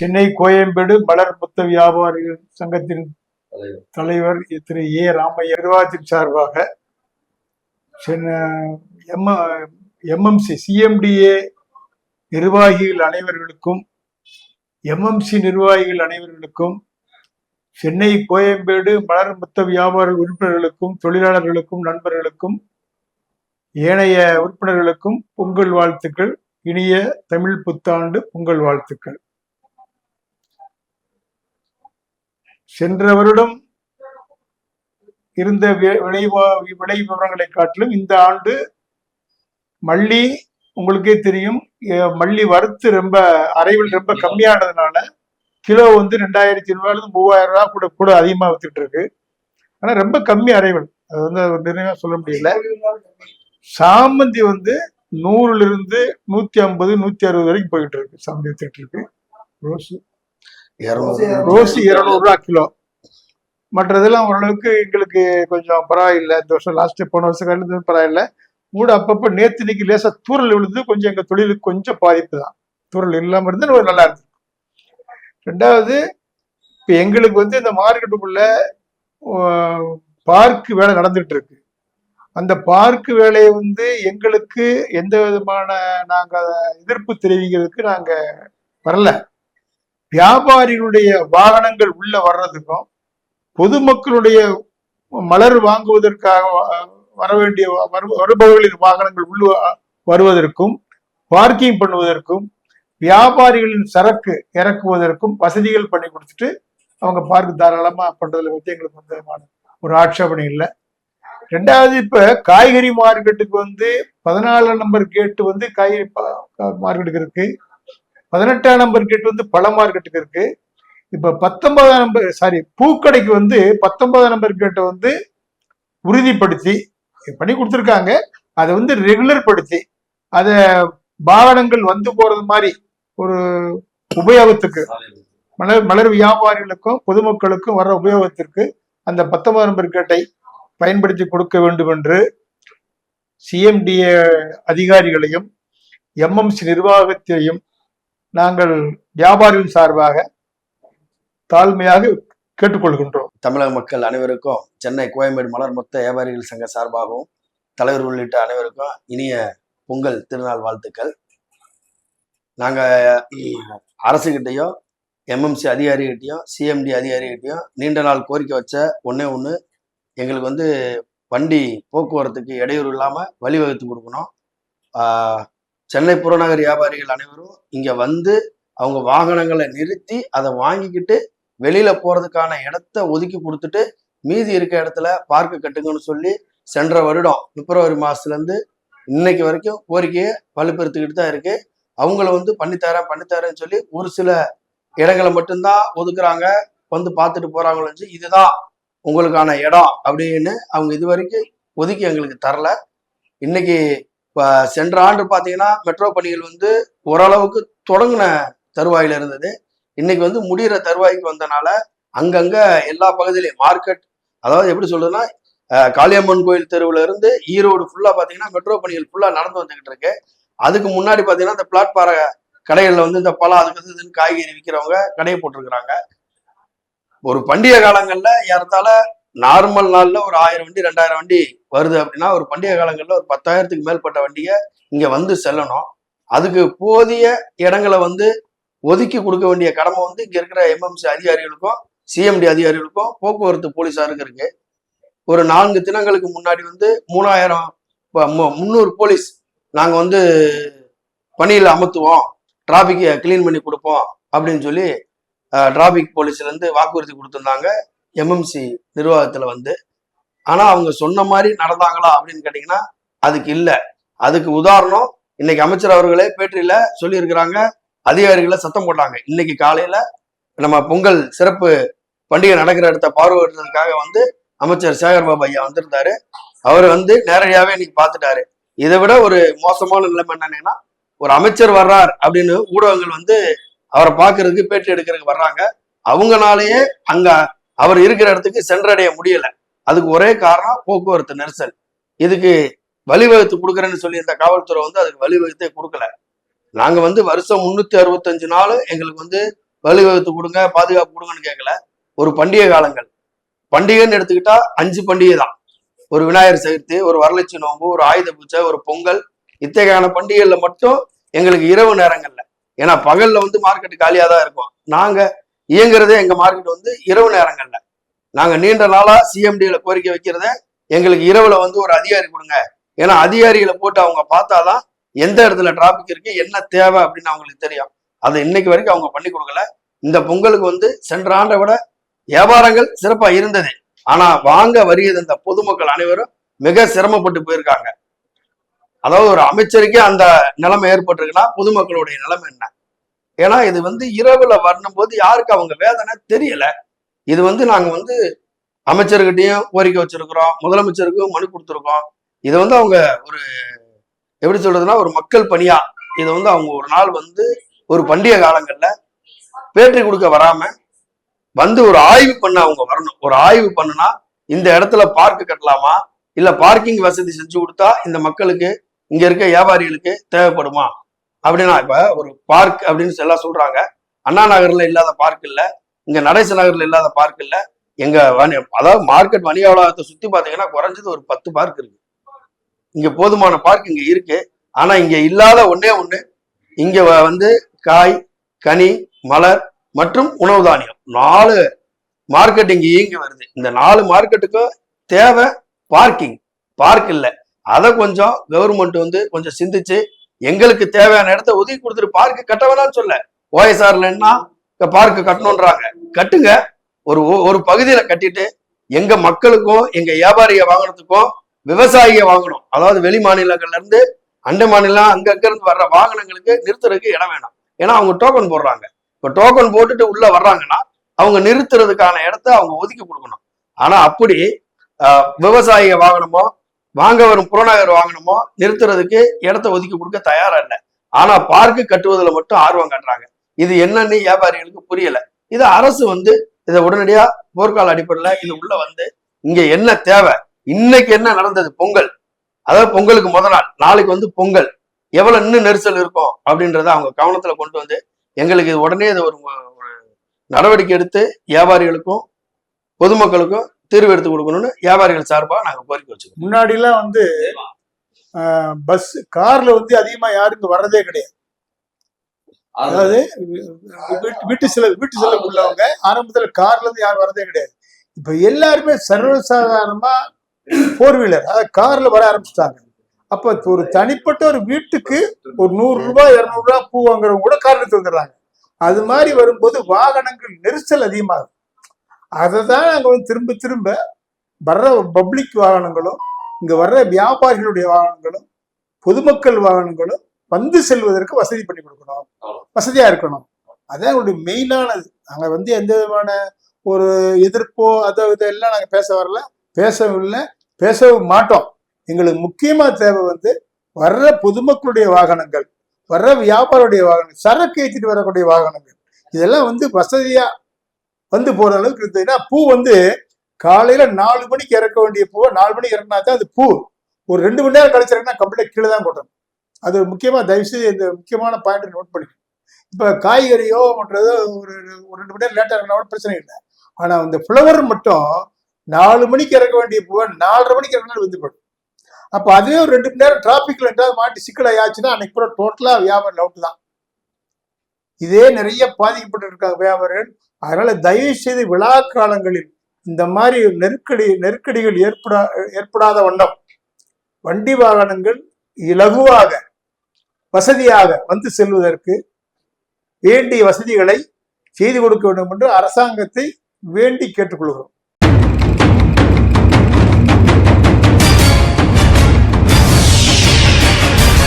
சென்னை கோயம்பேடு மலர் புத்த வியாபாரிகள் சங்கத்தின் தலைவர் திரு ஏ ராமையா. நிர்வாகத்தின் சார்பாக சென்னை எம் எம்எம்சி சிஎம்டிஏ நிர்வாகிகள் அனைவர்களுக்கும் எம்எம்சி நிர்வாகிகள் அனைவர்களுக்கும் சென்னை கோயம்பேடு மலர் புத்த வியாபார உறுப்பினர்களுக்கும் தொழிலாளர்களுக்கும் நண்பர்களுக்கும் ஏனைய உறுப்பினர்களுக்கும் பொங்கல் வாழ்த்துக்கள். இனிய தமிழ் புத்தாண்டு பொங்கல் வாழ்த்துக்கள். சென்ற வருடம் இருந்த வி- விலை வா- விலை விவரங்களை காட்டிலும் இந்த ஆண்டு மல்லி உங்களுக்கே தெரியும். மல்லி வறுத்து ரொம்ப அரைவில் ரொம்ப கம்மியானதுனால கிலோ வந்து ரெண்டாயிரத்தி ரூபாயிலிருந்து மூவாயிரம் ரூபா கூட கூட அதிகமாக வித்துட்டு இருக்கு. ஆனால் ரொம்ப கம்மி அரைவல். அது வந்து நிறைவாக நிறைய சொல்ல முடியல. சாமந்தி வந்து நூறுல இருந்து நூத்தி ஐம்பது நூத்தி அறுபது வரைக்கும் போயிட்டு இருக்கு. சாமந்தி வித்துட்டு இருக்கு. ரோஸ். இருநூறு ரோஸ் இருநூறு ரூபா கிலோ. மற்றதெல்லாம் ஓரளவுக்கு எங்களுக்கு கொஞ்சம் பரவாயில்லை. இந்த வருஷம் லாஸ்ட் போன வருஷம் கழிந்து பரவாயில்ல. மூட அப்பப்போ நேத்து இன்னைக்கு லேசா தூரல் விழுந்து கொஞ்சம் எங்க தொழிலுக்கு கொஞ்சம் பாதிப்பு தான். தூரல் இல்லாம இருந்தா ஒரு நல்லா இருந்தது. ரெண்டாவது இப்ப எங்களுக்கு வந்து இந்த மார்க்கெட்டுக்குள்ள பார்க் வேலை நடந்துட்டு இருக்கு. அந்த பார்க் வேலையை வந்து எங்களுக்கு எந்த விதமான நாங்க அதை எதிர்ப்பு தெரிவிக்கிறதுக்கு நாங்க வரல. வியாபாரிகளுடைய வாகனங்கள் உள்ள வர்றதுக்கும் பொதுமக்களுடைய மலர் வாங்குவதற்காக வர வேண்டிய வருபவர்களின் வாகனங்கள் உள்ள வருவதற்கும் பார்க்கிங் பண்ணுவதற்கும் வியாபாரிகளின் சரக்கு இறக்குவதற்கும் வசதிகள் பண்ணி கொடுத்துட்டு அவங்க பார்க்க தாராளமா பண்றதுல பத்தி எங்களுக்கு எந்த விதமான ஒரு ஆட்சேபனை இல்லை. ரெண்டாவது இப்ப காய்கறி மார்க்கெட்டுக்கு வந்து பதினாலு நம்பர் கேட்டு வந்து காய்கறி மார்க்கெட்டுக்கு இருக்கு. பதினெட்டாம் நம்பர் கேட் வந்து பல மார்க்கெட்டுக்கு இருக்கு. இப்ப பத்தொன்பதாம் நம்பர் சாரி பூக்கடைக்கு வந்து பத்தொன்பதாம் நம்பர் கேட்டை வந்து உறுதிப்படுத்தி பண்ணி கொடுத்துருக்காங்க. அதை வந்து ரெகுலர் படுத்தி அதை வாகனங்கள் வந்து போறது மாதிரி ஒரு உபயோகத்துக்கு மலர் மலர் வியாபாரிகளுக்கும் பொதுமக்களுக்கும் வர்ற உபயோகத்திற்கு அந்த பத்தொன்பது நம்பர் கேட்டை பயன்படுத்தி கொடுக்க வேண்டும் என்று சிஎம்டிஏ அதிகாரிகளையும் எம்எம்சி நிர்வாகத்தையும் நாங்கள் வியாபாரிகள் சார்பாக தாழ்மையாக கேட்டுக்கொள்கின்றோம். தமிழக மக்கள் அனைவருக்கும் சென்னை கோயம்பேடு மலர் மொத்த வியாபாரிகள் சங்க சார்பாகவும் தலைவர் உள்ளிட்ட அனைவருக்கும் இனிய பொங்கல் திருநாள் வாழ்த்துக்கள். நாங்கள் அரசுகிட்டையும் எம்எம்சி அதிகாரிகிட்டையும் சிஎம்டி அதிகாரிகிட்டையும் நீண்ட நாள் கோரிக்கை வச்ச ஒண்ணே ஒன்று எங்களுக்கு வந்து வண்டி போக்குவரத்துக்கு இடையூறு இல்லாமல் வழிவகுத்து கொடுக்கணும். சென்னை புறநகர் வியாபாரிகள் அனைவரும் இங்கே வந்து அவங்க வாகனங்களை நிறுத்தி அதை வாங்கிக்கிட்டு வெளியில போறதுக்கான இடத்த ஒதுக்கி கொடுத்துட்டு மீதி இருக்க இடத்துல பார்க்க கட்டுங்கன்னு சொல்லி சென்ற வருடம் பிப்ரவரி மாசத்துல இருந்து இன்னைக்கு வரைக்கும் கோரிக்கையை வலுப்படுத்திக்கிட்டு தான் இருக்கு. அவங்கள வந்து பண்ணித்தரேன் பண்ணித்தரேன்னு சொல்லி ஒரு சில இடங்களை மட்டும்தான் ஒதுக்குறாங்க. வந்து பார்த்துட்டு போறாங்களே இதுதான் உங்களுக்கான இடம் அப்படின்னு அவங்க இது வரைக்கும் ஒதுக்கி எங்களுக்கு தரல. இன்னைக்கு இப்போ சென்ற ஆண்டு பார்த்தீங்கன்னா மெட்ரோ பணிகள் வந்து ஓரளவுக்கு தொடங்கின தருவாயில் இருந்தது. இன்னைக்கு வந்து முடிகிற தருவாய்க்கு வந்தனால அங்கங்கே எல்லா பகுதியிலையும் மார்க்கெட் அதாவது எப்படி சொல்றதுன்னா காளியம்மன் கோயில் தெருவில் இருந்து ஈரோடு ஃபுல்லாக பார்த்தீங்கன்னா மெட்ரோ பணிகள் ஃபுல்லாக நடந்து வந்துக்கிட்டு இருக்கு. அதுக்கு முன்னாடி பார்த்தீங்கன்னா இந்த பிளாட்பார கடைகளில் வந்து இந்த பழம் அதுக்கு இதுன்னு காய்கறி விற்கிறவங்க கடையை போட்டிருக்கிறாங்க. ஒரு பண்டிகை காலங்களில் ஏறத்தால நார்மல் நாளில் ஒரு ஆயிரம் வண்டி ரெண்டாயிரம் வண்டி வருது அப்படின்னா ஒரு பண்டிகை காலங்களில் ஒரு பத்தாயிரத்துக்கு மேற்பட்ட வண்டியை இங்கே வந்து செல்லணும். அதுக்கு போதிய இடங்களை வந்து ஒதுக்கி கொடுக்க வேண்டிய கடமை வந்து இங்கே இருக்கிற எம்எம்சி அதிகாரிகளுக்கும் சிஎம்டி அதிகாரிகளுக்கும் போக்குவரத்து போலீஸாருக்கு இருக்கு. ஒரு நான்கு தினங்களுக்கு முன்னாடி வந்து மூணாயிரம் மு- முந்நூறு போலீஸ் நாங்கள் வந்து பணியில் அமர்த்துவோம். டிராஃபிக்கை க்ளீன் பண்ணி கொடுப்போம் அப்படின்னு சொல்லி டிராஃபிக் போலீஸ்லேருந்து வாக்குறுதி கொடுத்துருந்தாங்க எம்எம்சி நிர்வாகத்தில் வந்து. ஆனால் அவங்க சொன்ன மாதிரி நடந்தாங்களா அப்படின்னு கேட்டிங்கன்னா அதுக்கு இல்லை. அதுக்கு உதாரணம் இன்னைக்கு அமைச்சர் அவர்களே பேட்டரியில் சொல்லியிருக்கிறாங்க அதிகாரிகளை சத்தம் போட்டாங்க. இன்னைக்கு காலையில் நம்ம பொங்கல் சிறப்பு பண்டிகை நடக்கிற இடத்த பார்வையிடுறதுக்காக வந்து அமைச்சர் சேகர்பாபு ஐயா வந்திருந்தாரு. அவர் வந்து நேரடியாகவே இன்னைக்கு பார்த்துட்டாரு. இதை விட ஒரு மோசமான நிலைமை என்னன்னா ஒரு அமைச்சர் வர்றார் அப்படின்னு ஊடகங்கள் வந்து அவரை பார்க்கறதுக்கு பேட்டி எடுக்கிறதுக்கு வர்றாங்க. அவங்கனாலேயே அங்க அவர் இருக்கிற இடத்துக்கு சென்றடைய முடியலை. அதுக்கு ஒரே காரணம் போக்குவரத்து நெரிசல். இதுக்கு வழிவகுத்து கொடுக்குறேன்னு சொல்லி இந்த காவல்துறை வந்து அதுக்கு வழிவகுத்தே கொடுக்கல. நாங்க வந்து வருஷம் முன்னூத்தி அறுபத்தஞ்சு நாள் எங்களுக்கு வந்து வழிவகுத்து கொடுங்க பாதுகாப்பு கொடுங்கன்னு கேட்கல ஒரு பண்டிகை காலங்கள். பண்டிகைன்னு எடுத்துக்கிட்டா அஞ்சு பண்டிகை தான். ஒரு விநாயகர் சதுர்த்தி ஒரு வரலட்சி நோம்பு ஒரு ஆயுத பூஜை ஒரு பொங்கல். இத்தகையான பண்டிகைகள்ல மட்டும் எங்களுக்கு இரவு நேரங்கள்ல. ஏன்னா பகல்ல வந்து மார்க்கெட் காலியா தான் இருக்கும். நாங்க இயங்குறதே எங்க மார்க்கெட் வந்து இரவு நேரங்கள்ல. நாங்க நீண்ட நாளா சிஎம்டியில கோரிக்கை வைக்கிறத எங்களுக்கு இரவுல வந்து ஒரு அதிகாரி கொடுங்க. ஏன்னா அதிகாரிகளை போட்டு அவங்க பார்த்தாதான் எந்த இடத்துல டிராபிக் இருக்கு என்ன தேவை அப்படின்னு அவங்களுக்கு தெரியும். அதை இன்னைக்கு வரைக்கும் அவங்க பண்ணி கொடுக்கல. இந்த பொங்கலுக்கு வந்து சென்ற ஆண்டை விட வியாபாரங்கள் சிறப்பா இருந்தது. ஆனா வாங்க வருகிறது இந்த பொதுமக்கள் அனைவரும் மிக சிரமப்பட்டு போயிருக்காங்க. அதாவது ஒரு அமைச்சருக்கே அந்த நிலைமை ஏற்பட்டிருக்குன்னா பொதுமக்களுடைய நிலைமை என்ன? ஏன்னா இது வந்து இரவுல வரணும் போது யாருக்கு அவங்க வேதனை தெரியல. இது வந்து நாங்கள் வந்து அமைச்சர்கிட்டையும் கோரிக்கை வச்சிருக்கிறோம் முதலமைச்சருக்கும் மனு கொடுத்துருக்கோம். இதை வந்து அவங்க ஒரு எப்படி சொல்றதுன்னா ஒரு மக்கள் பணியா? இதை வந்து அவங்க ஒரு நாள் வந்து ஒரு பண்டிகை காலங்களில் பேட்டி கொடுக்க வராம வந்து ஒரு ஆய்வு பண்ண அவங்க வரணும். ஒரு ஆய்வு பண்ணுனா இந்த இடத்துல பார்க் கட்டலாமா? இல்ல பார்க்கிங் வசதி செஞ்சு கொடுத்தா இந்த மக்களுக்கு இங்க இருக்க வியாபாரிகளுக்கு தேவைப்படுமா? அப்படின்னா இப்ப ஒரு பார்க் அப்படின்னு எல்லாம் சொல்றாங்க. அண்ணா நகர்ல இல்லாத பார்க் இல்லை. இங்க நடேச நகர்ல இல்லாத பார்க் இல்ல. எங்க வணி- அதாவது மார்க்கெட் வணிக வளாகத்தை சுத்தி பாத்தீங்கன்னா குறைஞ்சது ஒரு பத்து பார்க் இருக்கு. இங்க போதுமான பார்க் இங்க இருக்கு. ஆனா இங்க இல்லாத ஒன்னே ஒண்ணு. இங்க வந்து காய் கனி மலர் மற்றும் உணவு தானியம். நாலு மார்க்கெட் இங்க இயங்கி வருது. இந்த நாலு மார்க்கெட்டுக்கும் தேவை பார்க்கிங் பார்க் இல்லை. அதை கொஞ்சம் கவர்மெண்ட் வந்து கொஞ்சம் சிந்திச்சு எங்களுக்கு தேவையான இடத்த ஒதுக்கி கொடுத்துட்டு பார்க்கு கட்ட வேணாம்னு சொல்ல. ஓஎஸ்ஆர்ல என்ன? பார்க்கு கட்டணுன்றாங்க கட்டுங்க. ஒரு ஒ- ஒரு பகுதியில கட்டிட்டு எங்க மக்களுக்கும் எங்க வியாபாரிய வாங்கினதுக்கும் விவசாயிய வாங்கணும். அதாவது வெளி மாநிலங்கள்ல இருந்து அண்டை மாநிலம் அங்க அங்க இருந்து வர்ற வாகனங்களுக்கு நிறுத்துறதுக்கு இடம் வேணும். ஏன்னா அவங்க டோக்கன் போடுறாங்க. இப்ப டோக்கன் போட்டுட்டு உள்ள வர்றாங்கன்னா அவங்க நிறுத்துறதுக்கான இடத்த அவங்க ஒதுக்கி கொடுக்கணும். ஆனா அப்படி ஆஹ், வாகனமோ வாங்க வரும் புறநகர் வாகனமோ நிறுத்துறதுக்கு இடத்த ஒதுக்கி கொடுக்க தயாரா இல்லை. ஆனா பார்க்கு கட்டுவதில் மட்டும் ஆர்வம் காட்டுறாங்க. இது என்னன்னு வியாபாரிகளுக்கு புரியல. இது அரசு வந்து இதை உடனடியா போர்க்கால அடிப்படையில இது உள்ள வந்து இங்க என்ன தேவை? இன்னைக்கு என்ன நடந்தது? பொங்கல். அதாவது பொங்கலுக்கு முத நாள். நாளைக்கு வந்து பொங்கல். எவ்வளவு இன்னும் நெரிசல் இருக்கும் அப்படின்றத அவங்க கவனத்துல கொண்டு வந்து எங்களுக்கு இது உடனே இதை ஒரு நடவடிக்கை எடுத்து வியாபாரிகளுக்கும் பொதுமக்களுக்கும் தீர்வு எடுத்து கொடுக்கணும்னு வியாபாரிகள் சார்பாக நாங்கள் கோரிக்கை வச்சுக்கோம் முன்னாடி எல்லாம் வந்து பஸ் கார்ல வந்து அதிகமா யாரும் இங்க வர்றதே கிடையாது. அதாவது வீட்டு- செல்ல செலவு வீட்டு செலவு உள்ளவங்க ஆரம்பத்துல கார்ல இருந்து யாரும் வரதே கிடையாது. இப்ப எல்லாருமே சர்வசாதாரணமா ஃபோர் வீலர் அதாவது கார்ல வர ஆரம்பிச்சிட்டாங்க. அப்ப ஒரு தனிப்பட்ட ஒரு வீட்டுக்கு ஒரு நூறு ரூபாய் இருநூறு ரூபாய் பூ வாங்குறவங்க கூட கார்ல எடுத்து வந்துடுறாங்க. அது மாதிரி வரும்போது வாகனங்கள் நெரிசல் அதிகமாகும். அதை தான் நாங்கள் வந்து திரும்ப திரும்ப வர்ற பப்ளிக் வாகனங்களும் இங்க வர்ற வியாபாரிகளுடைய வாகனங்களும் பொதுமக்கள் வாகனங்களும் வந்து செல்வதற்கு வசதி பண்ணி கொடுக்கணும். வசதியா இருக்கணும். அதான் எங்களுடைய மெயினானது. நாங்க வந்து எந்த விதமான ஒரு எதிர்ப்போ அதை இதெல்லாம் நாங்க பேச வரல. பேசவும் இல்லை. பேசவும் மாட்டோம். எங்களுக்கு முக்கியமா தேவை வந்து வர்ற பொதுமக்களுடைய வாகனங்கள் வர்ற வியாபாரியுடைய வாகனங்கள் சரக்கு ஏற்றிட்டு வரக்கூடிய வாகனங்கள். இதெல்லாம் வந்து வசதியா வந்து போற அளவுக்கு இருந்ததுன்னா பூ வந்து காலையில நாலு மணிக்கு இறக்க வேண்டிய பூவை நாலு மணிக்கு இறங்கினா தான் அது பூ. ஒரு ரெண்டு மணி நேரம் கழிச்சு இறங்கினா கம்ப்ளீட் கீழே தான் கொட்டணும். அது முக்கியமாக தயவுசெய்து இந்த முக்கியமான பாயிண்ட் நோட் பண்ணிக்கணும். இப்போ காய்கறியோ மற்றதோ ஒரு ஒரு ரெண்டு மணி நேரம் லேட்டாக இருந்தா கூட பிரச்சனை இல்லை. ஆனால் அந்த ஃப்ளவர் மட்டும் நாலு மணிக்கு இறக்க வேண்டிய பூவை நாலரை மணிக்கு இறங்கினாலும் வந்து போடும் அப்போ அதுவே ஒரு ரெண்டு மணி நேரம் டிராஃபிக்கில் எங்காவது மாட்டி சிக்கலாய் ஆச்சுன்னா அன்னைக்கு பூரா டோட்டலாக வியாபாரம் அவுட் தான். இதே நிறைய பாதிக்கப்பட்டு இருக்காங்க வியாபாரிகள். அதனால தயவு செய்து விழா காலங்களில் இந்த மாதிரி நெருக்கடி நெருக்கடிகள் ஏற்படா ஏற்படாத வண்ணம் வண்டி வாகனங்கள் இலகுவாக வசதியாக வந்து செல்வதற்கு வேண்டிய வசதிகளை செய்து கொடுக்க வேண்டும் என்று அரசாங்கத்தை வேண்டி கேட்டுக்கொள்கிறோம்.